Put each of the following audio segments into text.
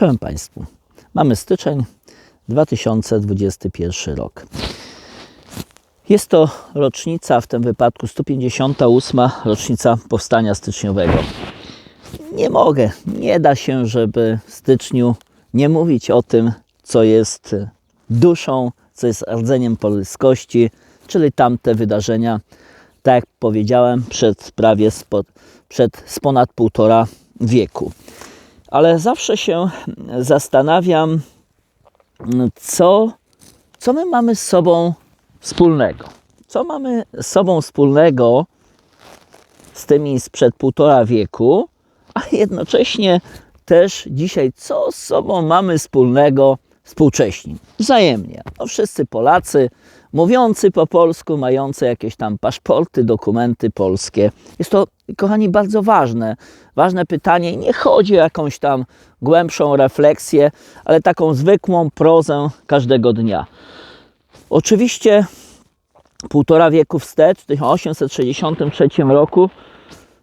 Czołem Państwu. Mamy styczeń 2021 rok. Jest to rocznica, w tym wypadku 158. rocznica powstania styczniowego. Nie mogę, nie da się, żeby w styczniu nie mówić o tym, co jest duszą, co jest rdzeniem polskości, czyli tamte wydarzenia, tak jak powiedziałem, przed prawie spo, przed z ponad półtora wieku. Ale zawsze się zastanawiam, co, co my mamy z sobą wspólnego. Co mamy z sobą wspólnego z tymi sprzed półtora wieku, a jednocześnie też dzisiaj, co z sobą mamy wspólnego współcześni. Wzajemnie. No, wszyscy Polacy, mówiący po polsku, mający jakieś tam paszporty, dokumenty polskie. Jest to, kochani, bardzo ważne. Ważne pytanie. Nie chodzi o jakąś tam głębszą refleksję, ale taką zwykłą prozę każdego dnia. Oczywiście półtora wieku wstecz, w 1863 roku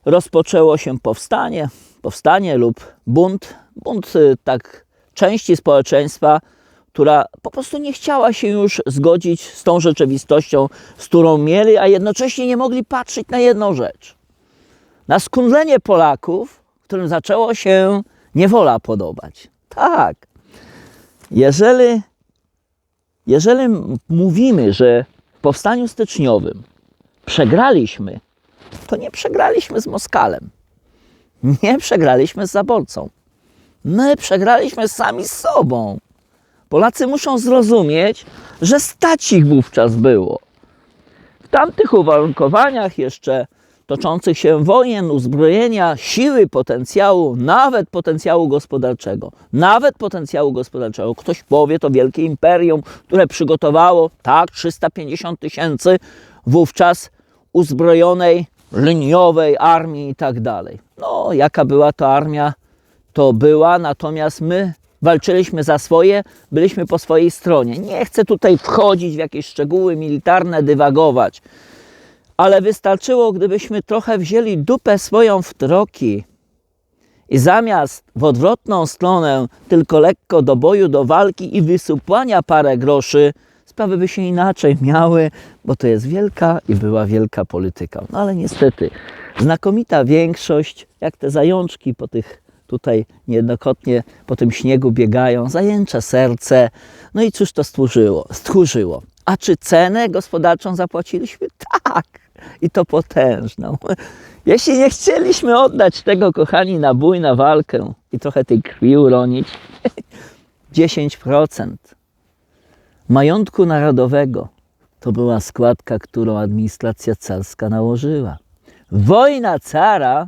rozpoczęło się powstanie, powstanie lub bunt, bunt y, tak części społeczeństwa, która po prostu nie chciała się już zgodzić z tą rzeczywistością, z którą mieli, a jednocześnie nie mogli patrzeć na jedną rzecz. Na skundlenie Polaków, którym zaczęło się niewola podobać. Tak. Jeżeli, jeżeli mówimy, że w powstaniu styczniowym przegraliśmy, to nie przegraliśmy z Moskalem. Nie przegraliśmy z zaborcą. My przegraliśmy sami z sobą. Polacy muszą zrozumieć, że stać ich wówczas było. W tamtych uwarunkowaniach jeszcze toczących się wojen, uzbrojenia, siły, potencjału, nawet potencjału gospodarczego. Nawet potencjału gospodarczego. Ktoś powie, to wielkie imperium, które przygotowało, tak, 350 tysięcy wówczas uzbrojonej, liniowej armii i tak dalej. No, jaka była to armia? To była, natomiast my walczyliśmy za swoje, byliśmy po swojej stronie. Nie chcę tutaj wchodzić w jakieś szczegóły militarne, dywagować, ale wystarczyło, gdybyśmy trochę wzięli dupę swoją w troki i zamiast w odwrotną stronę tylko lekko do boju, do walki i wysupłania parę groszy, sprawy by się inaczej miały, bo to jest wielka i była wielka polityka. No ale niestety, znakomita większość, jak te zajączki po tych tutaj niejednokrotnie po tym śniegu biegają, zajęcze serce. No i cóż to stworzyło? Stchórzyło. A czy cenę gospodarczą zapłaciliśmy? Tak. I to potężną. Jeśli nie chcieliśmy oddać tego, kochani, na bój, na walkę i trochę tej krwi uronić, 10% majątku narodowego to była składka, którą administracja carska nałożyła. Wojna cara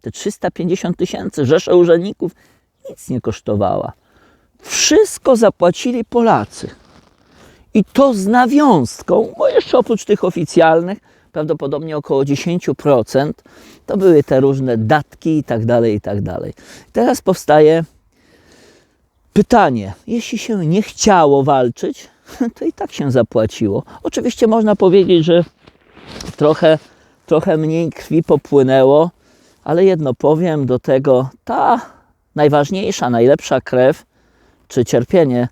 te 350 tysięcy, rzesze urzędników, nic nie kosztowała. Wszystko zapłacili Polacy. I to z nawiązką, bo jeszcze oprócz tych oficjalnych, prawdopodobnie około 10%, to były te różne datki i tak dalej, i tak dalej. Teraz powstaje pytanie, jeśli się nie chciało walczyć, to i tak się zapłaciło. Oczywiście można powiedzieć, że trochę, trochę mniej krwi popłynęło, ale jedno powiem do tego, ta najważniejsza, najlepsza krew czy cierpienie,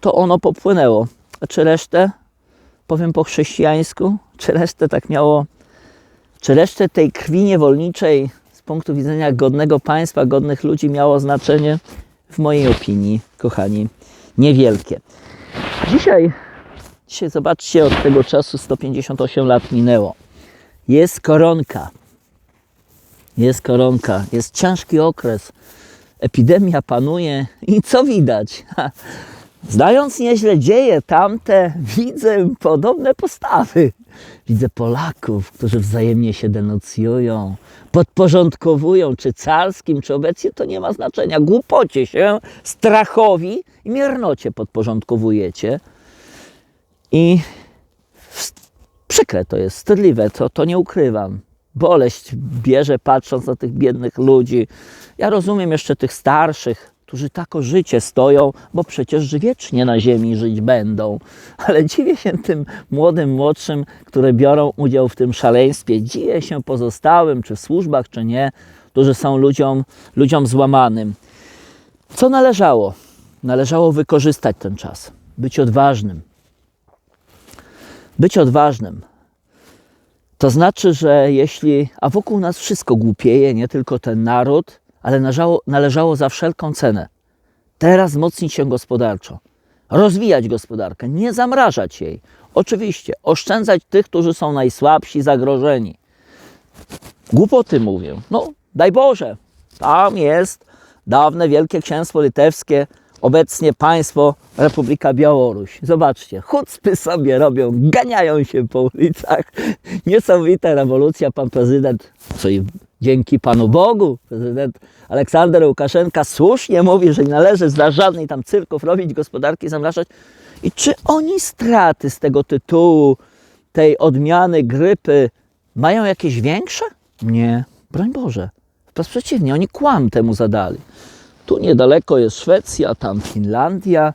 to ono popłynęło. A czy resztę, powiem po chrześcijańsku, czy resztę tak miało, czy resztę tej krwi niewolniczej z punktu widzenia godnego państwa, godnych ludzi miało znaczenie? W mojej opinii, kochani, niewielkie. Dzisiaj, dzisiaj zobaczcie, od tego czasu 158 lat minęło. Jest koronka, jest koronka, jest ciężki okres, epidemia panuje i co widać? Zdając nieźle dzieje tamte, widzę podobne postawy. Widzę Polaków, którzy wzajemnie się denocjują, podporządkowują, czy carskim, czy obecnie, to nie ma znaczenia. Głupocie się, strachowi i miernocie podporządkowujecie. I przykre to jest, wstydliwe, to, to nie ukrywam boleść bierze patrząc na tych biednych ludzi. Ja rozumiem jeszcze tych starszych, którzy tak o życie stoją, bo przecież wiecznie na ziemi żyć będą. Ale dziwię się tym młodym, młodszym, które biorą udział w tym szaleństwie. Dziwię się pozostałym, czy w służbach, czy nie, którzy są ludziom, ludziom złamanym. Co należało? Należało wykorzystać ten czas, być odważnym. Być odważnym. To znaczy, że jeśli, a wokół nas wszystko głupieje, nie tylko ten naród, ale należało, należało za wszelką cenę teraz wzmocnić się gospodarczo, rozwijać gospodarkę, nie zamrażać jej. Oczywiście, oszczędzać tych, którzy są najsłabsi, zagrożeni. Głupoty mówię. No, daj Boże, tam jest dawne Wielkie Księstwo Litewskie, obecnie państwo Republika Białoruś. Zobaczcie, chucpy sobie robią, ganiają się po ulicach. Niesamowita rewolucja, pan prezydent, co i dzięki Panu Bogu, prezydent Aleksander Łukaszenka słusznie mówi, że nie należy dla żadnej tam cyrków robić gospodarki, zamrażać. I czy oni straty z tego tytułu, tej odmiany grypy mają jakieś większe? Nie, broń Boże. Wprost przeciwnie, oni kłam temu zadali. Tu niedaleko jest Szwecja, tam Finlandia.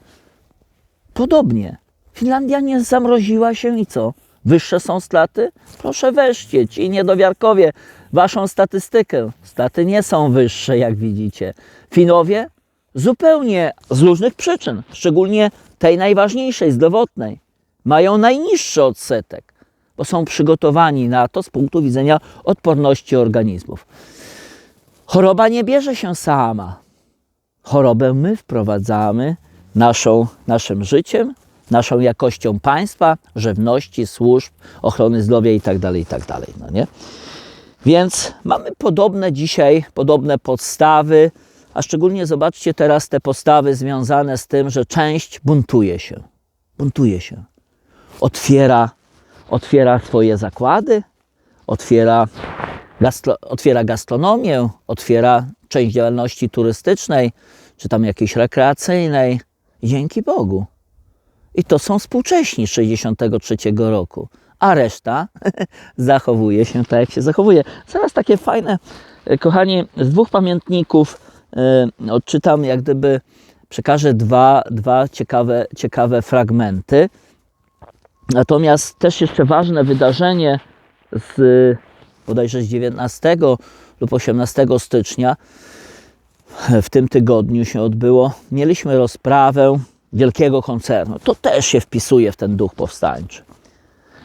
Podobnie. Finlandia nie zamroziła się i co? Wyższe są straty? Proszę weźcie, ci niedowiarkowie, waszą statystykę. Staty nie są wyższe, jak widzicie. Finowie? Zupełnie z różnych przyczyn, szczególnie tej najważniejszej, zdrowotnej. Mają najniższy odsetek, bo są przygotowani na to z punktu widzenia odporności organizmów. Choroba nie bierze się sama. Chorobę my wprowadzamy naszą, naszym życiem, naszą jakością państwa, żywności, służb, ochrony zdrowia itd. itd. No nie? Więc mamy podobne dzisiaj, podobne podstawy, a szczególnie zobaczcie teraz te postawy związane z tym, że część buntuje się. Buntuje się. Otwiera, otwiera swoje zakłady, otwiera, gastro, otwiera gastronomię, otwiera część działalności turystycznej, czy tam jakiejś rekreacyjnej. Dzięki Bogu. I to są współcześni z 63 roku. A reszta zachowuje się tak, jak się zachowuje. Zaraz takie fajne, e, kochani, z dwóch pamiętników e, odczytam, jak gdyby przekażę dwa, dwa ciekawe, ciekawe fragmenty. Natomiast też jeszcze ważne wydarzenie z bodajże z 19 lub 18 stycznia w tym tygodniu się odbyło. Mieliśmy rozprawę wielkiego koncernu. To też się wpisuje w ten duch powstańczy.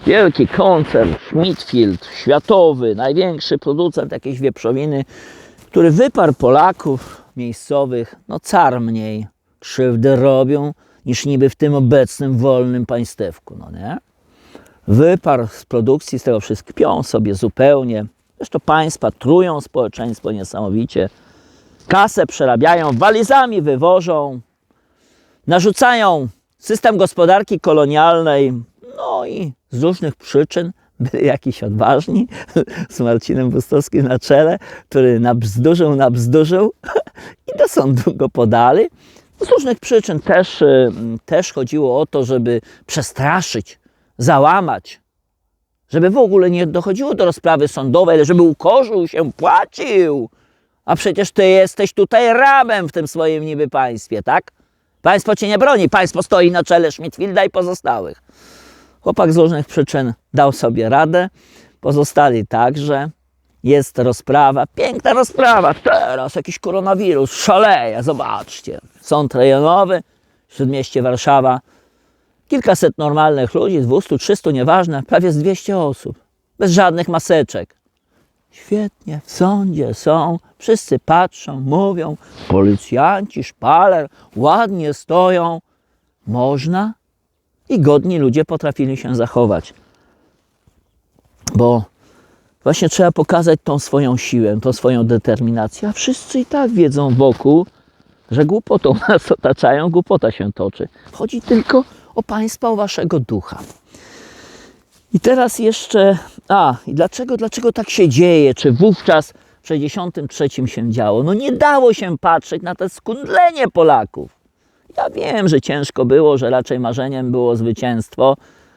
Wielki koncern Schmidtfield, światowy, największy producent jakiejś wieprzowiny, który wyparł Polaków miejscowych, no car mniej krzywdy robią niż niby w tym obecnym wolnym państewku, no nie? Wyparł z produkcji, z tego wszystkiego, pią sobie zupełnie. Zresztą państwa trują społeczeństwo niesamowicie. Kasę przerabiają, walizami wywożą, narzucają system gospodarki kolonialnej, no i z różnych przyczyn byli jakiś odważni, z Marcinem Bustowskim na czele, który nabzdurzył, nabzdurzył i do sądu go podali. Z różnych przyczyn też, y, też chodziło o to, żeby przestraszyć, załamać, żeby w ogóle nie dochodziło do rozprawy sądowej, ale żeby ukorzył się, płacił. A przecież ty jesteś tutaj rabem w tym swoim niby państwie, tak? Państwo cię nie broni, państwo stoi na czele Schmidtfielda i pozostałych. Chłopak z różnych przyczyn dał sobie radę, pozostali także. Jest rozprawa, piękna rozprawa, teraz jakiś koronawirus, szaleje, zobaczcie. Sąd rejonowy, śródmieście Warszawa, kilkaset normalnych ludzi, 200, 300, nieważne, prawie z 200 osób, bez żadnych maseczek. Świetnie, w sądzie są, wszyscy patrzą, mówią, policjanci, szpaler, ładnie stoją. Można i godni ludzie potrafili się zachować. Bo właśnie trzeba pokazać tą swoją siłę, tą swoją determinację, a wszyscy i tak wiedzą wokół, że głupotą nas otaczają, głupota się toczy. Chodzi tylko o państwa, o waszego ducha. I teraz jeszcze, a i dlaczego, dlaczego tak się dzieje? Czy wówczas w 63 się działo? No nie dało się patrzeć na to skundlenie Polaków. Ja wiem, że ciężko było, że raczej marzeniem było zwycięstwo,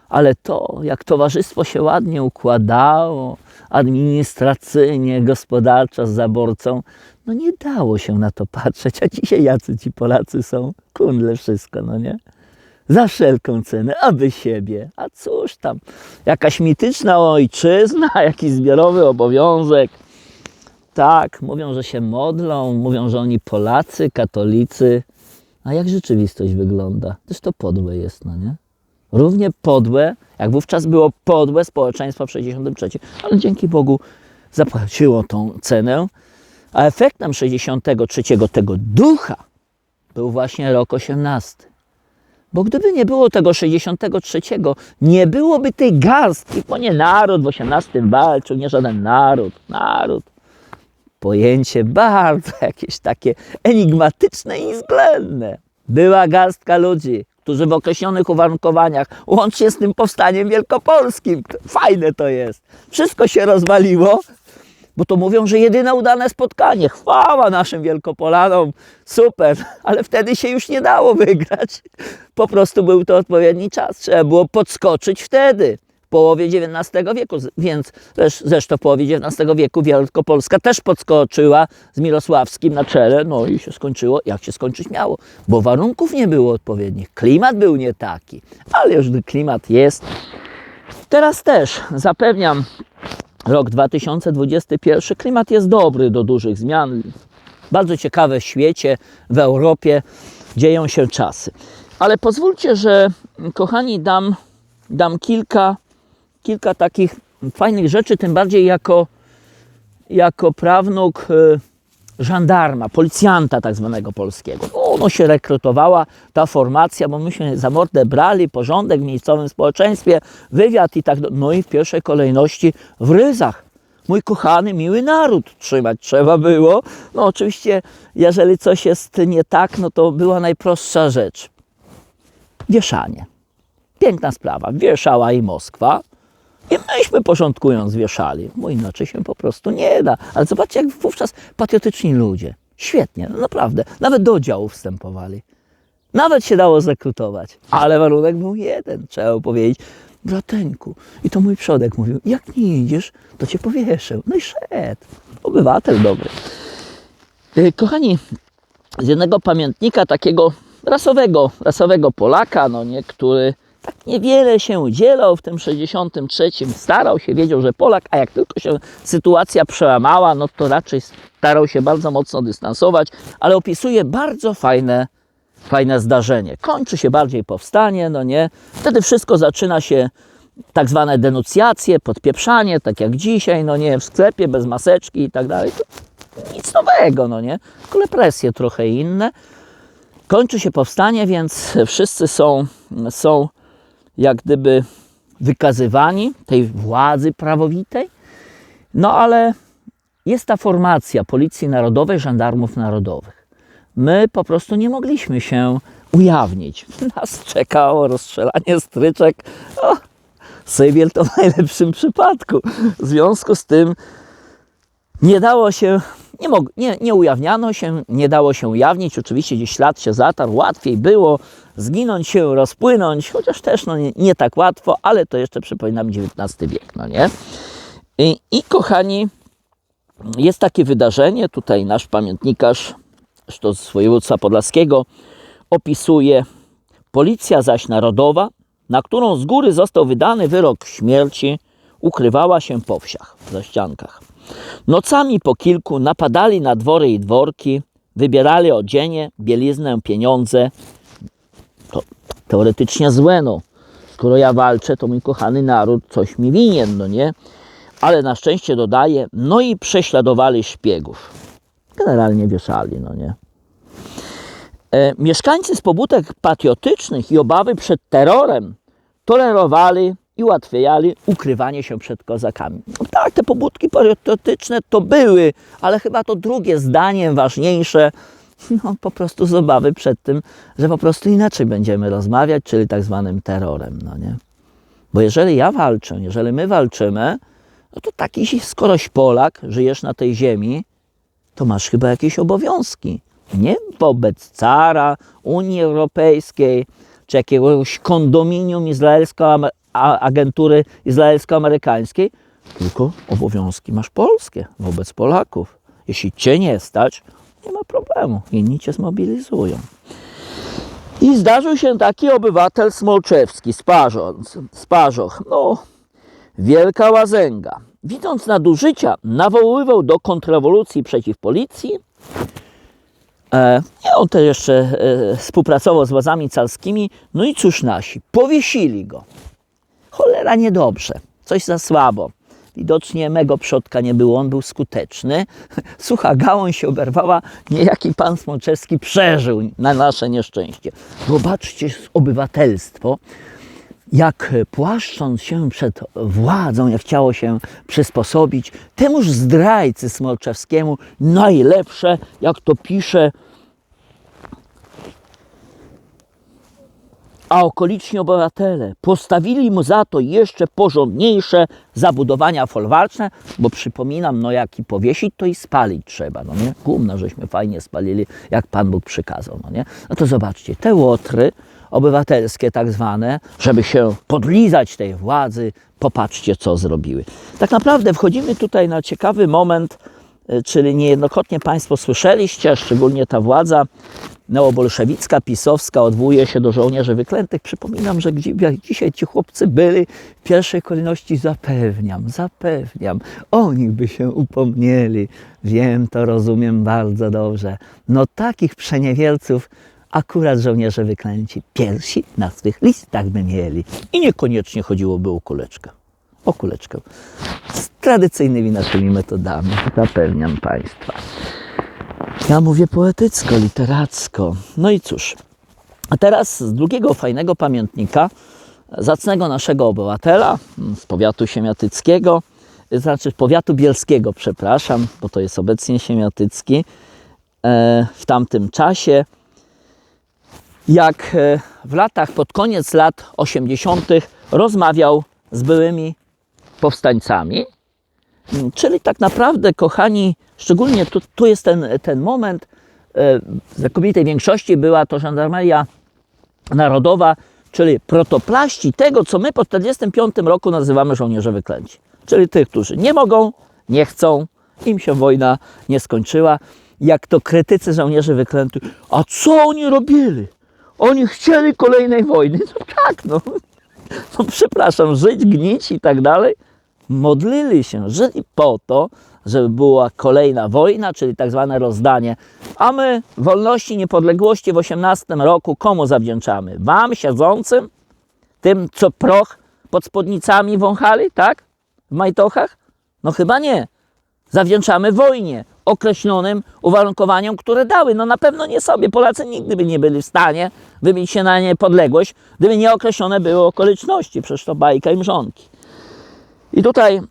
ale to, jak towarzystwo się ładnie układało, administracyjnie, gospodarczo z zaborcą, no nie dało się na to patrzeć. A dzisiaj jacy ci Polacy są? Kundle wszystko, no nie? Za wszelką cenę, aby siebie. A cóż tam, jakaś mityczna ojczyzna, jakiś zbiorowy obowiązek. Tak, mówią, że się modlą, mówią, że oni Polacy, katolicy. A jak rzeczywistość wygląda? Też to podłe jest, no nie? Równie podłe, jak wówczas było podłe społeczeństwo w 63, ale dzięki Bogu zapłaciło tą cenę. A efektem 63 tego ducha był właśnie rok 18. Bo gdyby nie było tego 63, nie byłoby tej garstki, bo nie naród w 18 walczył, nie żaden naród, naród. Pojęcie bardzo jakieś takie enigmatyczne i względne. Była garstka ludzi, którzy w określonych uwarunkowaniach, łącznie z tym powstaniem wielkopolskim, fajne to jest, wszystko się rozwaliło, bo to mówią, że jedyne udane spotkanie. Chwała naszym Wielkopolanom, super, ale wtedy się już nie dało wygrać. Po prostu był to odpowiedni czas. Trzeba było podskoczyć wtedy, w połowie XIX wieku. Więc też, zresztą w połowie XIX wieku Wielkopolska też podskoczyła z Mirosławskim na czele. No i się skończyło, jak się skończyć miało, bo warunków nie było odpowiednich. Klimat był nie taki, ale już klimat jest. Teraz też zapewniam, rok 2021 klimat jest dobry do dużych zmian. Bardzo ciekawe w świecie, w Europie dzieją się czasy. Ale pozwólcie, że kochani, dam, dam kilka, kilka takich fajnych rzeczy, tym bardziej jako, jako prawnuk e, żandarma, policjanta tak zwanego polskiego. No, no się rekrutowała ta formacja, bo myśmy za mordę brali porządek w miejscowym społeczeństwie, wywiad i tak. No i w pierwszej kolejności w ryzach. Mój kochany, miły naród trzymać trzeba było. No oczywiście, jeżeli coś jest nie tak, no to była najprostsza rzecz. Wieszanie. Piękna sprawa. Wieszała i Moskwa. I myśmy porządkując wieszali, bo inaczej się po prostu nie da. Ale zobaczcie, jak wówczas patriotyczni ludzie. Świetnie, no naprawdę. Nawet do oddziału wstępowali. Nawet się dało zrekrutować. Ale warunek był jeden, trzeba powiedzieć. Brateńku. I to mój przodek mówił, jak nie idziesz, to cię powieszę. No i szedł. Obywatel dobry. Y, Kochani, z jednego pamiętnika takiego rasowego, rasowego Polaka, no nie, który tak niewiele się udzielał w tym 63, starał się, wiedział, że Polak, a jak tylko się sytuacja przełamała, no to raczej starał się bardzo mocno dystansować, ale opisuje bardzo fajne, fajne zdarzenie. Kończy się bardziej powstanie, no nie, wtedy wszystko zaczyna się tak zwane denuncjacje, podpieprzanie, tak jak dzisiaj, no nie, w sklepie bez maseczki i tak dalej. Nic nowego, no nie, tylko represje trochę inne. Kończy się powstanie, więc wszyscy są, są jak gdyby wykazywani tej władzy prawowitej. No ale jest ta formacja Policji Narodowej, Żandarmów Narodowych. My po prostu nie mogliśmy się ujawnić. Nas czekało rozstrzelanie stryczek. O, Sybiel to w najlepszym przypadku. W związku z tym nie dało się, nie, mog, nie, nie ujawniano się, nie dało się ujawnić. Oczywiście gdzieś ślad się zatarł, łatwiej było zginąć się, rozpłynąć, chociaż też no, nie, nie tak łatwo, ale to jeszcze przypominam XIX wiek, no nie? I, I kochani, jest takie wydarzenie, tutaj nasz pamiętnikarz, to z województwa podlaskiego, opisuje Policja zaś narodowa, na którą z góry został wydany wyrok śmierci, ukrywała się po wsiach, za ściankach. Nocami po kilku napadali na dwory i dworki, wybierali odzienie, bieliznę, pieniądze. To teoretycznie złe, no. Skoro ja walczę, to mój kochany naród coś mi winien, no nie? Ale na szczęście dodaje, no i prześladowali szpiegów. Generalnie wieszali, no nie? E, mieszkańcy z pobudek patriotycznych i obawy przed terrorem tolerowali i ułatwiali ukrywanie się przed kozakami. No tak, te pobudki patriotyczne to były, ale chyba to drugie zdanie ważniejsze, no po prostu z obawy przed tym, że po prostu inaczej będziemy rozmawiać, czyli tak zwanym terrorem, no nie? Bo jeżeli ja walczę, jeżeli my walczymy, no to taki skoroś Polak, żyjesz na tej ziemi, to masz chyba jakieś obowiązki. Nie wobec cara, Unii Europejskiej, czy jakiegoś kondominium izraelsko agentury izraelsko-amerykańskiej, tylko obowiązki masz polskie wobec Polaków. Jeśli cię nie stać, nie ma problemu. Inni cię zmobilizują. I zdarzył się taki obywatel Smolczewski z Parzoch. Z Parzoch. No, wielka łazęga. widząc nadużycia, nawoływał do kontrrewolucji przeciw policji. E, on też jeszcze e, współpracował z władzami carskimi. No i cóż nasi, powiesili go. Cholera niedobrze, coś za słabo. Widocznie mego przodka nie było, on był skuteczny. Sucha gałąź się oberwała, niejaki pan Smoczewski przeżył na nasze nieszczęście. Zobaczcie obywatelstwo, jak płaszcząc się przed władzą, jak chciało się przysposobić, temuż zdrajcy Smolczewskiemu najlepsze, jak to pisze, a okoliczni obywatele postawili mu za to jeszcze porządniejsze zabudowania folwarczne, bo przypominam, no jak i powiesić, to i spalić trzeba, no nie? Gumno, żeśmy fajnie spalili, jak Pan Bóg przykazał, no nie? No to zobaczcie, te łotry obywatelskie tak zwane, żeby się podlizać tej władzy, popatrzcie, co zrobiły. Tak naprawdę wchodzimy tutaj na ciekawy moment, y, czyli niejednokrotnie Państwo słyszeliście, a szczególnie ta władza neobolszewicka, pisowska odwołuje się do żołnierzy wyklętych. Przypominam, że gdzie dzisiaj ci chłopcy byli, w pierwszej kolejności zapewniam, zapewniam, o nich by się upomnieli. Wiem, to rozumiem bardzo dobrze. No takich przeniewielców akurat żołnierze wyklęci pierwsi na swych listach by mieli. I niekoniecznie chodziłoby o kuleczkę. O kuleczkę. Z tradycyjnymi naszymi metodami, zapewniam Państwa. Ja mówię poetycko, literacko. No i cóż, a teraz z drugiego fajnego pamiętnika, zacnego naszego obywatela mm, z powiatu siemiatyckiego, znaczy powiatu bielskiego, przepraszam, bo to jest obecnie siemiatycki, e, w tamtym czasie, jak e, w latach, pod koniec lat 80. rozmawiał z byłymi powstańcami, Czyli tak naprawdę, kochani, szczególnie tu, tu jest ten, ten moment, e, w znakomitej większości była to żandarmeria narodowa, czyli protoplaści tego, co my po 1945 roku nazywamy żołnierze wyklęci. Czyli tych, którzy nie mogą, nie chcą, im się wojna nie skończyła. Jak to krytycy żołnierzy wyklętych, a co oni robili? Oni chcieli kolejnej wojny. No tak, no. no przepraszam, żyć, gnić i tak dalej modlili się, żyli po to, żeby była kolejna wojna, czyli tak zwane rozdanie. A my wolności, niepodległości w 18 roku komu zawdzięczamy? Wam, siedzącym? Tym, co proch pod spódnicami wąchali, tak? W majtochach? No chyba nie. Zawdzięczamy wojnie, określonym uwarunkowaniom, które dały. No na pewno nie sobie. Polacy nigdy by nie byli w stanie wybić się na niepodległość, gdyby nie określone były okoliczności. Przecież to bajka i mrzonki. I tutaj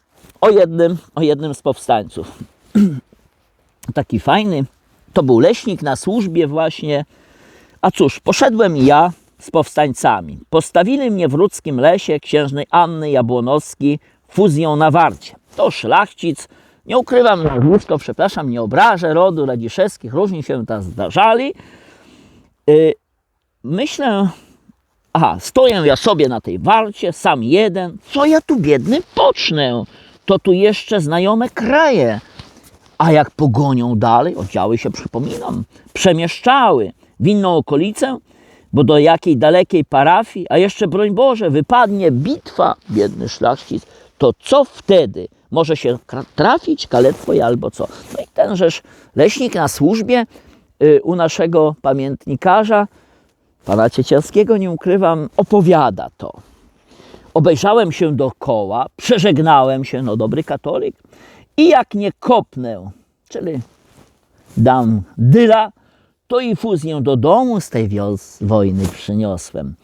o jednym, o jednym z powstańców. Taki fajny, to był leśnik na służbie właśnie. A cóż, poszedłem ja z powstańcami. Postawili mnie w ludzkim lesie księżnej Anny Jabłonowski fuzją na warcie. To szlachcic, nie ukrywam nazwisko, przepraszam, nie obrażę rodu Radziszewskich, różni się tam zdarzali. Yy, myślę, Aha, stoję ja sobie na tej warcie, sam jeden. Co ja tu biedny pocznę? To tu jeszcze znajome kraje. A jak pogonią dalej, oddziały się przypominam, przemieszczały w inną okolicę, bo do jakiej dalekiej parafii, a jeszcze broń Boże, wypadnie bitwa, biedny szlachcic, to co wtedy? Może się trafić, kalectwo i albo co? No i tenżeż leśnik na służbie y, u naszego pamiętnikarza pana Ciecielskiego, nie ukrywam, opowiada to. Obejrzałem się dookoła, przeżegnałem się, no dobry katolik, i jak nie kopnę, czyli dam dyla, to i fuzję do domu z tej wios- wojny przyniosłem.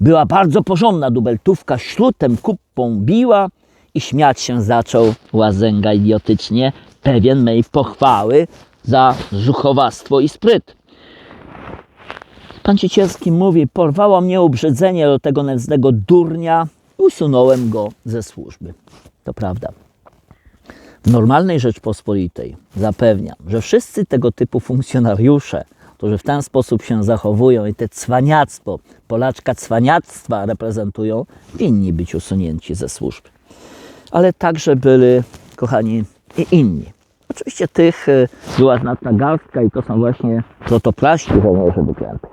Była bardzo porządna dubeltówka, śrutem kupą biła i śmiać się zaczął łazęga idiotycznie, pewien mej pochwały za zuchowactwo i spryt. Pan Ciecielski mówi, porwało mnie obrzydzenie do tego nędznego durnia usunąłem go ze służby. To prawda. W normalnej Rzeczpospolitej zapewniam, że wszyscy tego typu funkcjonariusze, którzy w ten sposób się zachowują i te cwaniactwo, Polaczka cwaniactwa reprezentują, winni być usunięci ze służby. Ale także byli, kochani, i inni. Oczywiście tych y, była znatna garstka i to są właśnie protoplaści żołnierzy wyklętych.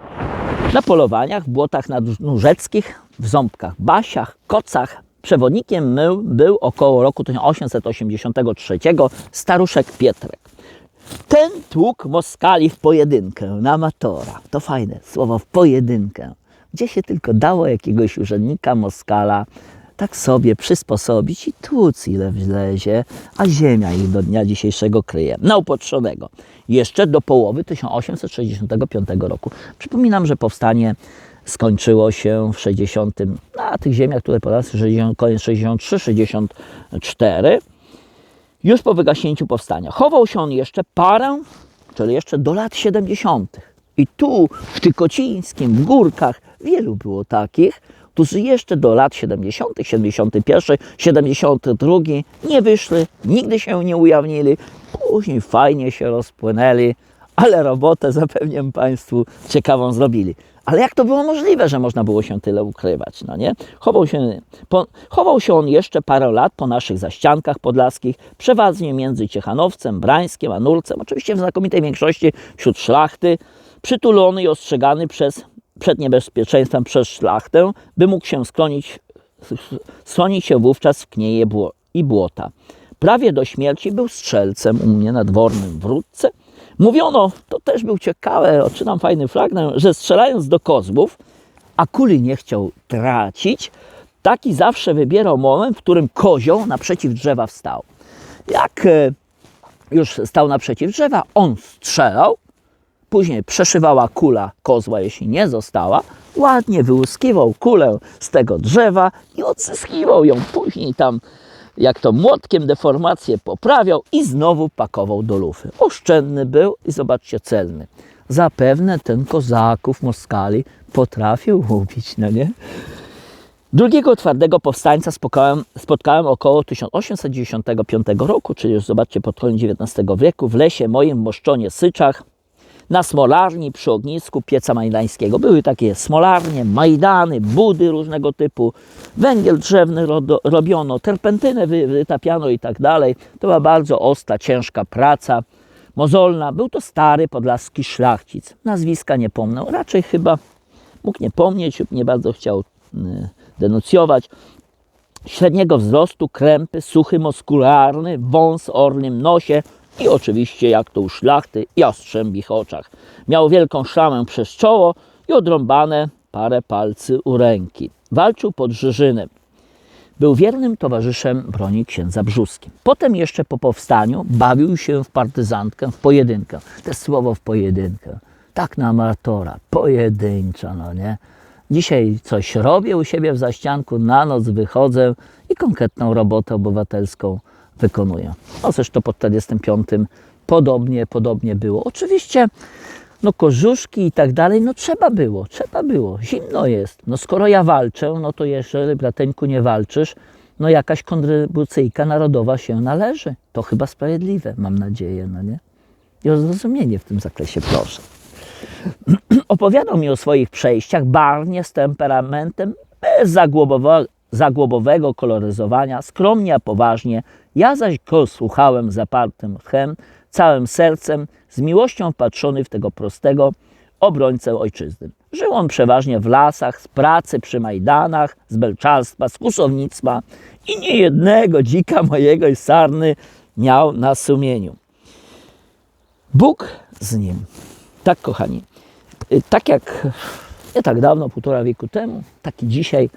Na polowaniach, w błotach nadnórzeckich, w ząbkach, basiach, kocach, przewodnikiem był około roku 1883 staruszek Pietrek. Ten tłuk Moskali w pojedynkę na amatora. To fajne słowo w pojedynkę. Gdzie się tylko dało jakiegoś urzędnika Moskala tak sobie przysposobić i tłuc ile wlezie, a ziemia ich do dnia dzisiejszego kryje. Na upotrzonego. Jeszcze do połowy 1865 roku. Przypominam, że powstanie skończyło się w 60, na tych ziemiach, które podałem, 60, koniec 63, 64 już po wygaśnięciu powstania. Chował się on jeszcze parę, czyli jeszcze do lat 70. I tu, w Tykocińskim, w Górkach, wielu było takich, którzy jeszcze do lat 70., 71., 72 nie wyszli, nigdy się nie ujawnili, później fajnie się rozpłynęli, ale robotę zapewniam Państwu ciekawą zrobili. Ale jak to było możliwe, że można było się tyle ukrywać, no nie? Chował się, po, chował się on jeszcze parę lat po naszych zaściankach podlaskich, przeważnie między Ciechanowcem, Brańskiem a Nurcem, oczywiście w znakomitej większości wśród szlachty, przytulony i ostrzegany przez, przed niebezpieczeństwem przez szlachtę, by mógł się sklonić, schronić się wówczas w knieje i błota. Prawie do śmierci był strzelcem u mnie na dwornym wrótce, Mówiono, to też był ciekawe, odczytam fajny fragment, że strzelając do kozłów, a kuli nie chciał tracić, taki zawsze wybierał moment, w którym kozioł naprzeciw drzewa wstał. Jak e, już stał naprzeciw drzewa, on strzelał, później przeszywała kula kozła, jeśli nie została, ładnie wyłuskiwał kulę z tego drzewa i odzyskiwał ją później tam jak to młotkiem deformację poprawiał i znowu pakował do lufy. Oszczędny był i zobaczcie, celny. Zapewne ten kozaków Moskali potrafił łupić, no nie? Drugiego twardego powstańca spotkałem, spotkałem około 1895 roku, czyli już zobaczcie pod koniec XIX wieku, w lesie moim w Moszczonie Syczach, na smolarni przy ognisku pieca majdańskiego. Były takie smolarnie, majdany, budy różnego typu, węgiel drzewny robiono, terpentynę wy, wytapiano i tak dalej. To była bardzo ostra, ciężka praca, mozolna. Był to stary podlaski szlachcic. Nazwiska nie pomnę, raczej chyba mógł nie pomnieć nie bardzo chciał y, denuncjować. Średniego wzrostu, krępy, suchy, muskularny, wąs ornym nosie, i oczywiście, jak to u szlachty, jastrzębich oczach. Miał wielką szamę przez czoło i odrąbane parę palcy u ręki. Walczył pod Żyżynem. Był wiernym towarzyszem broni księdza Brzuskim. Potem jeszcze po powstaniu bawił się w partyzantkę, w pojedynkę. To słowo w pojedynkę. Tak na amatora, pojedyncza, no nie? Dzisiaj coś robię u siebie w zaścianku, na noc wychodzę i konkretną robotę obywatelską wykonuję. No zresztą po 45 podobnie, podobnie było. Oczywiście no korzuszki i tak dalej, no trzeba było, trzeba było, zimno jest. No skoro ja walczę, no to jeżeli brateńku nie walczysz, no jakaś kontrybucyjka narodowa się należy. To chyba sprawiedliwe, mam nadzieję, no nie? I o zrozumienie w tym zakresie proszę. Opowiadał mi o swoich przejściach barwnie, z temperamentem, bez zagłobowego koloryzowania, skromnie, a poważnie. Ja zaś go słuchałem zapartym tchem, całym sercem, z miłością wpatrzony w tego prostego obrońcę ojczyzny. Żył on przeważnie w lasach, z pracy przy majdanach, z belczarstwa, z kusownictwa i niejednego dzika mojego i sarny miał na sumieniu. Bóg z nim. Tak, kochani, y, tak jak nie tak dawno, półtora wieku temu, tak i dzisiaj,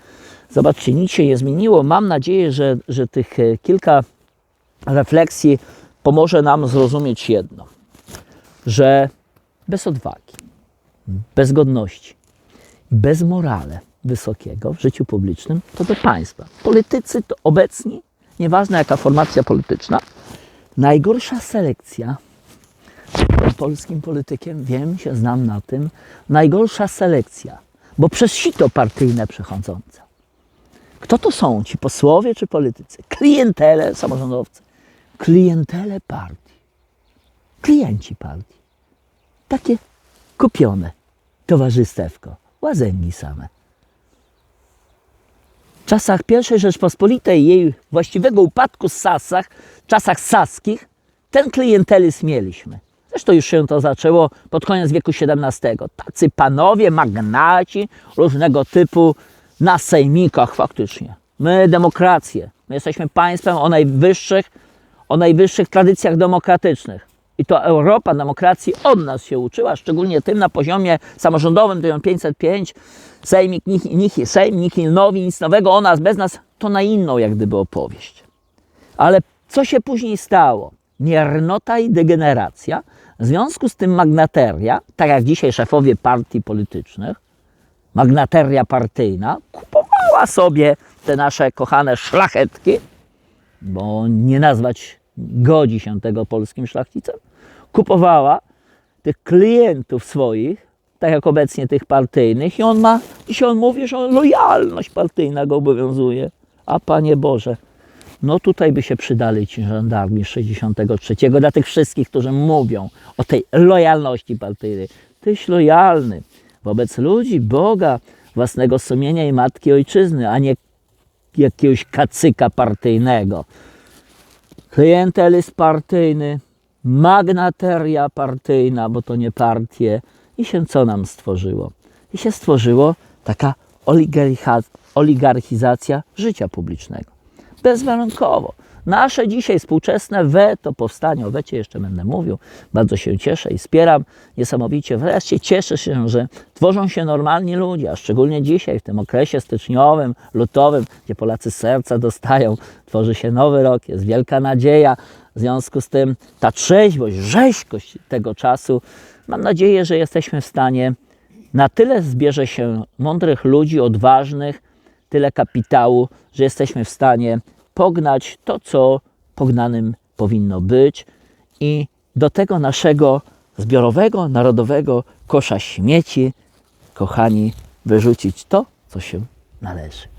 zobaczcie, nic się nie zmieniło. Mam nadzieję, że, że tych e, kilka refleksji pomoże nam zrozumieć jedno, że bez odwagi, bez godności, bez morale wysokiego w życiu publicznym, to do państwa. Politycy to obecni, nieważne jaka formacja polityczna, najgorsza selekcja Jestem polskim politykiem, wiem, się znam na tym. Najgorsza selekcja, bo przez sito partyjne przechodzące. Kto to są ci posłowie czy politycy? Klientele, samorządowcy. Klientele partii. Klienci partii. Takie kupione towarzystewko. Łazęgi same. W czasach I Rzeczpospolitej, jej właściwego upadku z Sasach, w czasach saskich, ten klientelizm mieliśmy. Zresztą już się to zaczęło pod koniec wieku XVII. Tacy panowie, magnaci różnego typu na sejmikach faktycznie. My demokrację. My jesteśmy państwem o najwyższych, o najwyższych tradycjach demokratycznych. I to Europa demokracji od nas się uczyła, szczególnie tym na poziomie samorządowym, to 505, Sejmik, nikt, nikt, Sejm, nikt nowi, nic nowego o nas, bez nas, to na inną jak gdyby opowieść. Ale co się później stało? Miernota i degeneracja. W związku z tym magnateria, tak jak dzisiaj szefowie partii politycznych, magnateria partyjna, kupowała sobie te nasze kochane szlachetki, bo nie nazwać godzi się tego polskim szlachcicem, kupowała tych klientów swoich, tak jak obecnie tych partyjnych, i on ma, dzisiaj on mówi, że lojalność partyjna go obowiązuje. A Panie Boże, no tutaj by się przydali ci żandarmi z 63. Dla tych wszystkich, którzy mówią o tej lojalności partyjnej. Tyś lojalny wobec ludzi, Boga, własnego sumienia i matki ojczyzny, a nie jakiegoś kacyka partyjnego. Klientelizm partyjny, magnateria partyjna, bo to nie partie. I się co nam stworzyło? I się stworzyło taka oligarchizacja życia publicznego. Bezwarunkowo. Nasze dzisiaj współczesne weto, powstanie o wecie jeszcze będę mówił, bardzo się cieszę i wspieram niesamowicie. Wreszcie cieszę się, że tworzą się normalni ludzie, a szczególnie dzisiaj, w tym okresie styczniowym, lutowym, gdzie Polacy serca dostają, tworzy się nowy rok, jest wielka nadzieja. W związku z tym ta trzeźwość, rzeźkość tego czasu, mam nadzieję, że jesteśmy w stanie, na tyle zbierze się mądrych ludzi, odważnych, tyle kapitału, że jesteśmy w stanie pognać to, co pognanym powinno być i do tego naszego zbiorowego, narodowego kosza śmieci, kochani, wyrzucić to, co się należy.